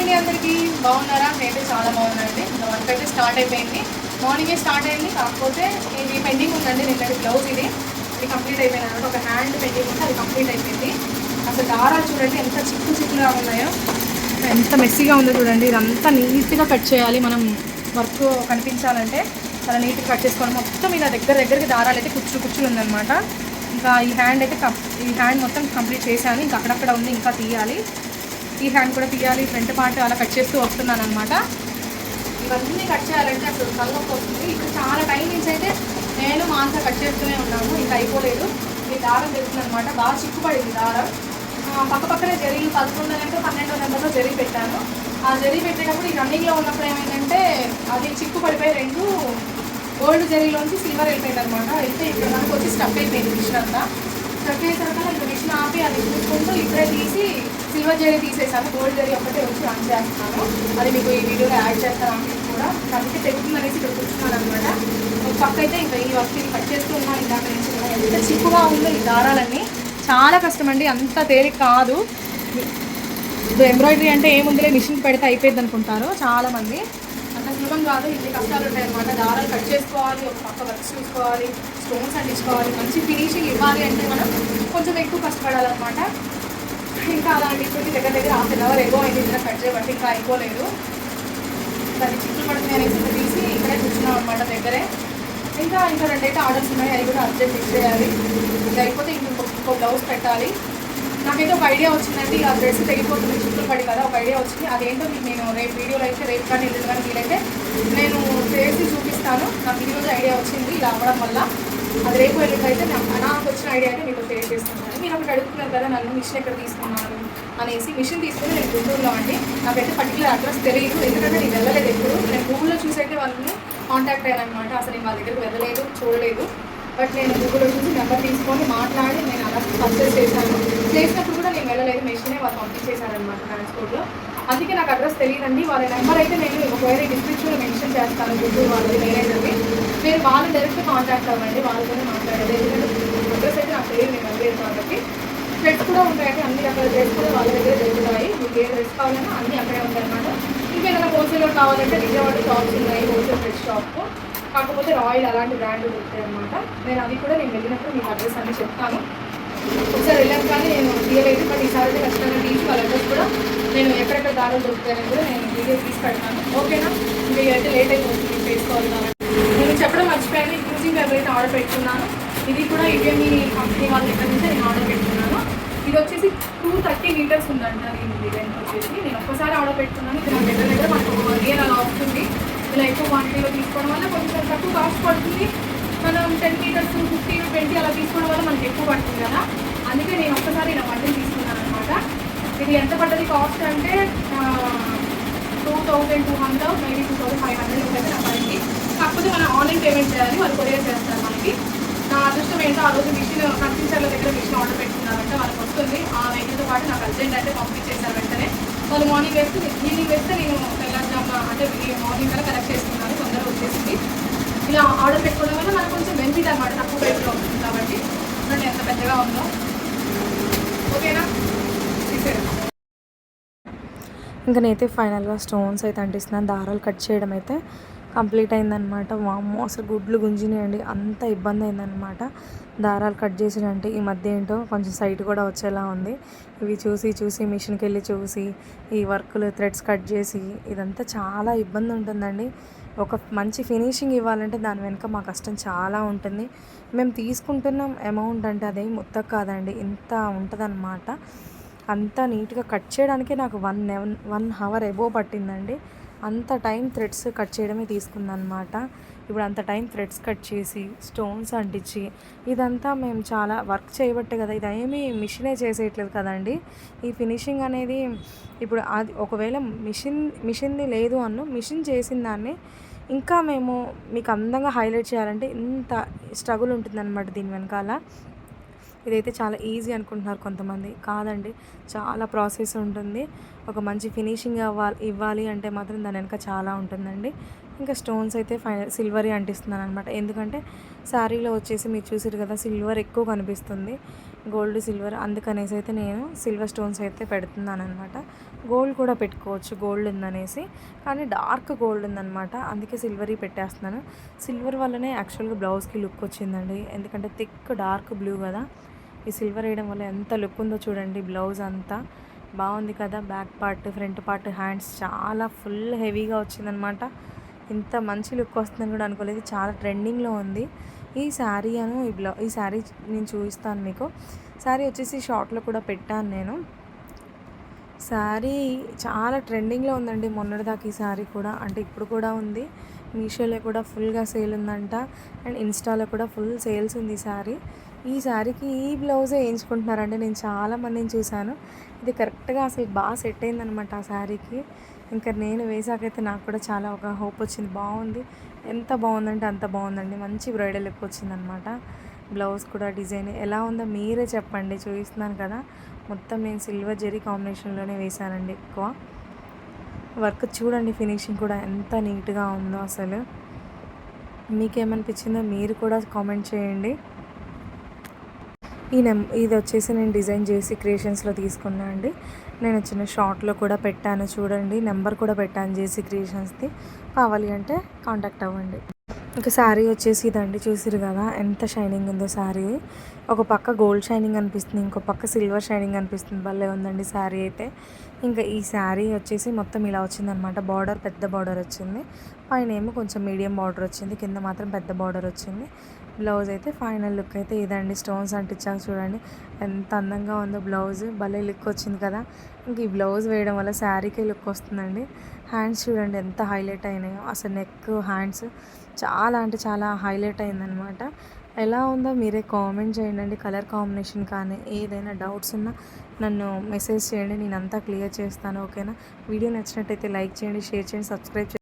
అండి అందరికీ? బాగున్నారా? నేనైతే చాలా బాగున్నానండి వర్క్ అయితే స్టార్ట్ అయిపోయింది. మార్నింగే స్టార్ట్ అయింది. కాకపోతే ఇది పెండింగ్ ఉందండి. నిన్నటి బ్లౌజ్ ఇది. ఇది కంప్లీట్ అయిపోయింది. అనమాట ఒక హ్యాండ్ పెండింగ్ ఉంది. అది కంప్లీట్ అయిపోయింది. అసలు దారాలు చూడండి ఎంత చిక్కు చిక్కుగా ఉన్నాయో. ఎంత మెస్సీగా ఉందో చూడండి. ఇదంతా నీట్గా కట్ చేయాలి. మనం వర్క్ కనిపించాలంటే చాలా నీట్గా కట్ చేసుకోవాలి. మొత్తం ఇలా దగ్గర దగ్గరికి దారాలు అయితే కుచ్చులు కుచ్చులు ఉందన్నమాట. ఇంకా ఈ హ్యాండ్ అయితే ఈ హ్యాండ్ మొత్తం కంప్లీట్ చేశాను. ఇంకా అక్కడక్కడ ఉంది. ఇంకా తీయాలి. ఈ హ్యాండ్ కూడా తీయాలి ఫ్రంట్ పార్ట్ అలా కట్ చేస్తూ వస్తున్నాను అనమాట ఇవన్నీ కట్ చేయాలంటే అసలు తలనొప్పి వస్తుంది. ఇప్పుడు చాలా టైం నుంచి అయితే నేను మా అంతా కట్ చేస్తూనే ఉన్నాను ఇంకా అయిపోలేదు. ఈ దారం తెలుస్తుంది అనమాట బాగా చిక్కుపడింది దారం. పక్క పక్కనే జరీలు పదకొండు నెంబర్ పన్నెండో నెంబర్లో జరీ పెట్టాను. ఆ జరీ పెట్టేటప్పుడు ఈ రన్నింగ్లో ఉన్నప్పుడు ఏమైందంటే అది చిక్కు పడిపోయి రెండు గోల్డ్ జరీలోంచి సిల్వర్ వెళ్ళిపోయింది అనమాట అయితే ఇక్కడ మనకు వచ్చి స్టఫ్ అయిపోయింది మిషన్ అంతా. స్టక్ అయిన తర్వాత మిషన్ ఆపి అది చూసుకుంటూ ఇప్పుడే తీసి సిల్వర్ జరీ తీసేసాను. గోల్డ్ జరీ ఒకటే వచ్చి ఆన్ చేస్తున్నాను. అది మీకు ఈ వీడియోలో యాడ్ చేస్తాను ఆమె కూడా. కాబట్టి తెగుతుంది అనేసి ఇక్కడ కూర్చున్నాను అనమాట ఒక పక్క అయితే ఇంకా ఈ వర్క్ కట్ చేస్తూ ఉన్నాను ఇందాక నుంచి ఎంత చిక్కుగా ఉందో ఈ దారాలన్నీ. చాలా కష్టం అండి. అంత తేలిక కాదు. ఇప్పుడు ఎంబ్రాయిడరీ అంటే ఏముందిలే మిషన్ పెడితే అయిపోయింది అనుకుంటారు. చాలామంది సులభం కాదు. ఇన్ని కష్టాలు ఉంటాయి అనమాట దారాలు కట్ చేసుకోవాలి ఒక పక్క వర్క్స్ చూసుకోవాలి స్టోన్స్ అంటించుకోవాలి మంచి ఫినిషింగ్ ఇవ్వాలి అంటే మనం కొంచెం ఎక్కువ కష్టపడాలన్నమాట. ఇంకా అలాంటి ఇప్పుడు దగ్గర దగ్గర హాఫ్ అన్ అవర్ ఏవో అయింది. ఇలా కట్ చేయబట్టి ఇంకా అయిపోలేదు దాన్ని చిక్కులు పడుతుంది అనేసి తీసి ఇక్కడే కూర్చున్నాం అనమాట దగ్గరే. ఇంకా ఇంకా రెండైతే ఆర్డర్స్ ఉన్నాయి. అవి కూడా అర్జెంట్ ఇచ్చేయాలి లేకపోతే అయిపోతే ఇంకొక బ్లౌజ్ పెట్టాలి. నాకైతే ఒక ఐడియా వచ్చిందండి. ఆ డ్రెస్ తెగిపోతుంది చుట్టూ పడి కదా ఒక ఐడియా వచ్చింది. అదేంటో మీకు నేను రేపు వీడియోలో అయితే రేపు కానీ ఎల్లుండి కానీ వీలైతే నేను చేసి చూపిస్తాను. నాకు ఈరోజు ఐడియా వచ్చింది ఇలా అవ్వడం వల్ల. అది రేపు ఎల్లుండి అయితే నాకు వచ్చిన ఐడియా అయితే మీకు షేర్ చేస్తున్నాను. మీరు ఒకటి అడుగుతున్నారు కదా నన్ను మిషన్ ఎక్కడ తీసుకున్నాను అనేసి. మిషన్ తీసుకుని నేను గుంటూరులో అండి. నాకైతే పర్టికులర్ అడ్రస్ తెలియదు ఎందుకంటే నేను వెళ్ళలేదు ఎప్పుడు. నేను గూగుల్లో చూసైతే వాళ్ళని కాంటాక్ట్ అయ్యాను అనమాట అసలు నేను వాళ్ళ దగ్గరికి వెళ్ళలేదు చూడలేదు. బట్ నేను గూగుల్లో చూసి నెంబర్ తీసుకొని మాట్లాడి నేను అలా పర్చేస్ చేశాను. చేసినప్పుడు కూడా నేను వెళ్ళలేదు మెషినే వాళ్ళు పంపించేశారనమాట ట్రాన్స్పోర్ట్లో అందుకే నాకు అడ్రస్ తెలియదండి. వాళ్ళ నెంబర్ అయితే నేను ఒకవేళ డిస్క్రిప్షన్లో మెన్షన్ చేస్తాను గూగుల్ వాళ్ళది నేనేదండి మీరు వాళ్ళని డైరెక్ట్ కాంటాక్ట్ అవ్వండి వాళ్ళతోనే మాట్లాడేది. ఎందుకంటే అడ్రస్ అయితే నాకు తెలియదు నేను వెళ్ళలేదు కాబట్టి. థ్రెడ్స్ కూడా ఉంటాయండి అన్ని రకాల డ్రెస్ కూడా వాళ్ళ దగ్గర దొరుకుతాయి. మీకు ఏ డ్రెస్ కావాలన్నా అన్ని అక్కడే ఉంటాయి అనమాట ఇంకేదైనా హోల్సేల్లో కావాలంటే విజయవాడ షాప్స్ ఉన్నాయి హోల్సేల్ థ్రెడ్ షాప్ కాకపోతే రాయల్ అలాంటి బ్రాండ్ దొరుకుతాయి అనమాట నేను అది కూడా నేను వెళ్ళినప్పుడు మీకు అడ్రస్ అన్ని చెప్తాను. ఒకసారి వెళ్ళాక కానీ నేను తీయలేదు బట్ ఈసారి అయితే ఖచ్చితంగా తీసి వాళ్ళ అడ్రస్ కూడా నేను ఎక్కడెక్కడ దారులు దొరుకుతాయని కూడా నేను వీడియో తీసి పెడతాను. ఓకేనా ఇంకా అయితే లేట్ అయిపోతుంది చేసుకోవాలి కాబట్టి. నేను చెప్పడం మర్చిపోయాను. యూజింగ్ పేపర్ అయితే ఆర్డర్ పెట్టుకున్నాను. ఇది కూడా ఇవేమి కంపెనీ వాళ్ళ దగ్గర నుంచి నేను ఆర్డర్ పెట్టుకున్నాను. ఇది వచ్చేసి టూ థర్టీ లీటర్స్ ఉందంట నేను డిజైన్ వచ్చేసి. నేను ఒక్కసారి ఆర్డర్ పెట్టుకున్నాను. ఇది నా దగ్గర దగ్గర మనకు ఒక వన్ ఇయర్ అలా వస్తుంది. ఇలా ఎక్కువ క్వాంటిటీలో తీసుకోవడం కాస్ట్ మనం టెన్ లీటర్స్ ఫిఫ్టీ ట్వంటీ అలా తీసుకోవడం వల్ల మనకి ఎక్కువ పడుతుంది కదా. అందుకే నేను ఒక్కసారి ఇలా వంటలు తీసుకున్నాను అనమాట ఇది ఎంత పడ్డది కాస్ట్ అంటే two thousand two hundred maybe two thousand five hundred ఉంటుంది నాకు పడింది. కాకపోతే మనం ఆన్లైన్ పేమెంట్ చేయాలి వాళ్ళు కొరియర్ చేస్తారు మనకి. నా అదృష్టం ఏంటో ఆ రోజు మిషన్ కన్సిస్టర్ల దగ్గర మిషన్ ఆర్డర్ పెట్టుకున్నారంటే వాళ్ళకి వస్తుంది. ఆ వెహికల్తో పాటు నాకు అర్జెంట్ అయితే పంపించేశారు వెంటనే. వాళ్ళు మార్నింగ్ వేస్తే ఈవినింగ్ వేస్తే నేను తెల్లారుజామున అంటే మార్నింగ్ కల్లా కలెక్ట్ చేసుకున్నాను తొందరగా వచ్చేసింది ఇలా ఆర్డర్ పెట్టుకోవడం వల్ల మనకు కొంచెం బెనిఫిట్ అనమాట తక్కువ రేట్లో వస్తుంది కాబట్టి చూడండి ఎంత పెద్దగా ఉందో. ఓకేనా? తీసేయండి. ఇంకా నేనైతే ఫైనల్గా స్టోన్స్ అయితే అంటిస్తున్నాను దారాలు కట్ చేయడం అయితే కంప్లీట్ అయిందనమాట వామ్మో అసలు గుడ్లు గుంజినాయండి. అంత ఇబ్బంది అయిందనమాట దారాలు కట్ చేసినంటే ఈ మధ్య ఏంటో కొంచెం సైట్ కూడా వచ్చేలా ఉంది. ఇవి చూసి చూసి మిషన్కి వెళ్ళి చూసి ఈ వర్క్లు థ్రెడ్స్ కట్ చేసి ఇదంతా చాలా ఇబ్బంది ఉంటుందండి. ఒక మంచి ఫినిషింగ్ ఇవ్వాలంటే దాని వెనుక మా కష్టం చాలా ఉంటుంది. మేము తీసుకుంటున్నాం అమౌంట్ అంటే అదేం మొత్తం కాదండి. ఇంత ఉంటుందన్నమాట. అంతా నీట్గా కట్ చేయడానికే నాకు one one one hour above పట్టిందండి. అంత టైం థ్రెడ్స్ కట్ చేయడమే తీసుకుందనమాట ఇప్పుడు అంత టైం థ్రెడ్స్ కట్ చేసి స్టోన్స్ అంటించి ఇదంతా మేము చాలా వర్క్ చేయబట్టే కదా ఇది ఏమీ మిషనే చేసేయట్లేదు కదండి. ఈ ఫినిషింగ్ అనేది ఇప్పుడు అది ఒకవేళ మిషన్ మిషన్ది లేదు అన్ను మిషన్ చేసిన దాన్ని ఇంకా మేము మీకు అందంగా హైలైట్ చేయాలంటే ఇంత స్ట్రగుల్ ఉంటుందన్నమాట దీని వెనకాల. ఇదైతే చాలా ఈజీ అనుకుంటున్నారు కొంతమంది. కాదండి చాలా ప్రాసెస్ ఉంటుంది. ఒక మంచి ఫినిషింగ్ అవ్వాలి ఇవ్వాలి అంటే మాత్రం దాని వెనక చాలా ఉంటుందండి. ఇంకా స్టోన్స్ అయితే ఫైనల్ సిల్వరీ అంటిస్తున్నాను అనమాట ఎందుకంటే శారీలో వచ్చేసి మీరు చూసారు కదా సిల్వర్ ఎక్కువ కనిపిస్తుంది. గోల్డ్ సిల్వర్ అందుకనేసి అయితే నేను సిల్వర్ స్టోన్స్ అయితే పెడుతున్నాను అనమాట గోల్డ్ కూడా పెట్టుకోవచ్చు గోల్డ్ ఉందనేసి. కానీ డార్క్ గోల్డ్ ఉందన్నమాట అందుకే సిల్వరీ పెట్టేస్తున్నాను. సిల్వర్ వల్లనే యాక్చువల్గా బ్లౌజ్కి లుక్ వచ్చిందండి. ఎందుకంటే థిక్ డార్క్ బ్లూ కదా. ఈ సిల్వర్ వేయడం వల్ల ఎంత లుక్ ఉందో చూడండి బ్లౌజ్ అంతా. బాగుంది కదా back part front part hands చాలా ఫుల్ హెవీగా వచ్చిందనమాట. ఇంత మంచి లుక్ వస్తుందని కూడా అనుకోలేదు. చాలా ట్రెండింగ్లో ఉంది. ఈ శారీ అను ఈ బ్లౌ ఈ శారీ నేను చూపిస్తాను మీకు. శారీ వచ్చేసి షార్ట్లో కూడా పెట్టాను నేను. శారీ చాలా ట్రెండింగ్లో ఉందండి. మొన్నటిదాకా ఈ శారీ కూడా అంటే ఇప్పుడు కూడా ఉంది. మీషోలో కూడా ఫుల్గా సేల్ ఉందంట. అండ్ ఇన్స్టాలో కూడా ఫుల్ సేల్స్ ఉంది ఈ శారీ. ఈ శారీకి ఈ బ్లౌజే వేయించుకుంటున్నారండి. నేను చాలా మందిని చూశాను. ఇది కరెక్ట్గా అసలు బాగా సెట్ అయిందనమాట ఆ శారీకి ఇంకా నేను వేసాకైతే నాకు కూడా చాలా ఒక హోప్ వచ్చింది. బాగుంది. ఎంత బాగుందంటే అంత బాగుందండి. మంచి బ్రైడల్ లుక్ వచ్చిందనమాట బ్లౌజ్ కూడా డిజైన్ ఎలా ఉందో మీరే చెప్పండి. చూపిస్తున్నాను కదా. మొత్తం నేను సిల్వర్ జెరీ కాంబినేషన్లోనే వేశానండి ఎక్కువ. వర్క్ చూడండి ఫినిషింగ్ కూడా ఎంత నీట్గా ఉందో అసలు. మీకేమనిపించిందో మీరు కూడా కామెంట్ చేయండి. ఈ నెం ఇది వచ్చేసి నేను డిజైన్ చేసి క్రియేషన్స్లో తీసుకున్నా అండి. నేను చిన్న షార్ట్లో కూడా పెట్టాను చూడండి. నెంబర్ కూడా పెట్టాను జేసీ క్రియేషన్స్ది కావాలి అంటే కాంటాక్ట్ అవ్వండి. ఇంకా శారీ వచ్చేసి ఇదండి చూసిరు కదా ఎంత షైనింగ్ ఉందో శారీ. ఒక పక్క గోల్డ్ షైనింగ్ అనిపిస్తుంది ఇంకో పక్క సిల్వర్ షైనింగ్ అనిపిస్తుంది. భలే ఉందండి శారీ అయితే. ఇంకా ఈ శారీ వచ్చేసి మొత్తం ఇలా వచ్చిందనమాట. బార్డర్ పెద్ద బార్డర్ వచ్చింది. పైన ఏమో కొంచెం మీడియం బార్డర్ వచ్చింది. కింద మాత్రం పెద్ద బార్డర్ వచ్చింది. బ్లౌజ్ అయితే ఫైనల్ లుక్ అయితే ఇదండి. స్టోన్స్ అంటించాక చూడండి. ఎంత అందంగా ఉందో బ్లౌజ్ భలే లుక్ వచ్చింది కదా. ఇంక ఈ బ్లౌజ్ వేయడం వల్ల శారీకే లుక్ వస్తుందండి. హ్యాండ్స్ చూడండి ఎంత హైలైట్ అయినాయో. అసలు నెక్ హ్యాండ్స్ చాలా అంటే చాలా హైలైట్ అయిందనమాట ఎలా ఉందో మీరే కామెంట్ చేయండి కలర్ కాంబినేషన్ కానీ ఏదైనా డౌట్స్ ఉన్నా నన్ను మెసేజ్ చేయండి. నేను అంతా క్లియర్ చేస్తాను ఓకేనా వీడియో నచ్చినట్టయితే లైక్ చేయండి షేర్ చేయండి సబ్స్క్రైబ్ చేయండి.